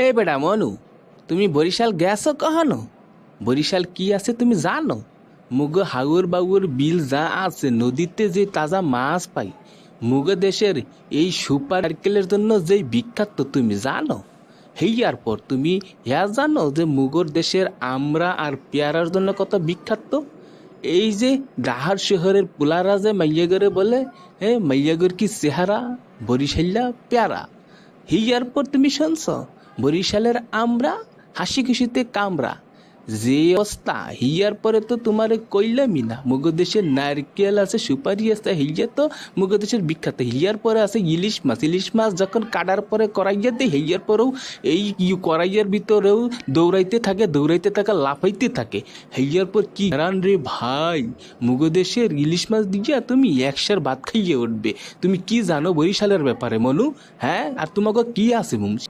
এই বেটা মনু, তুমি বরিশাল গেছো কখনো? বরিশাল কি আছে তুমি জানো? মুগ হাউর বাউর বিল যা আছে, নদীতে যে তাজা মাছ পাই, মুগ দেশের এই সুপার জন্য যে বিখ্যাত, তুমি জানো? হেয়ার পর তুমি হ্যাঁ জানো যে মুগর দেশের আমরা আর পেয়ারার জন্য কত বিখ্যাত? এই যে ডাহার শহরের পুলারা যে মাইয়াগরে বলে হ্যাঁ মাইয়াগর কি চেহারা? বরিশাল্লা পেয়ারা। হিয়ার পর তুমি শুনছ বরিশালের আমরা হাসি খুশিতে কামরা যে অবস্থা, হিয়ার পরে তো তোমার কইলামই না। মুগ নারকেল আছে, সুপারি আছে হিয়া তো মুগ দেশের বিখ্যাত। হিয়ার পরে আছে ইলিশ মাছ। ইলিশ মাছ যখন কাটার পরে করাইয়াতে হিয়ার পরেও এই করাইয়ার ভিতরেও দৌড়াইতে থাকে দৌড়াইতে থাকে, লাফাইতে থাকে। হিয়ার পর কি রান রে ভাই মুগ দেশের ইলিশ মাছ দিয়া তুমি একশার ভাত খাইয়ে উঠবে। তুমি কি জানো বরিশালের ব্যাপারে, মনু? হ্যাঁ? আর তোমাকে কি আছে, মুমসি?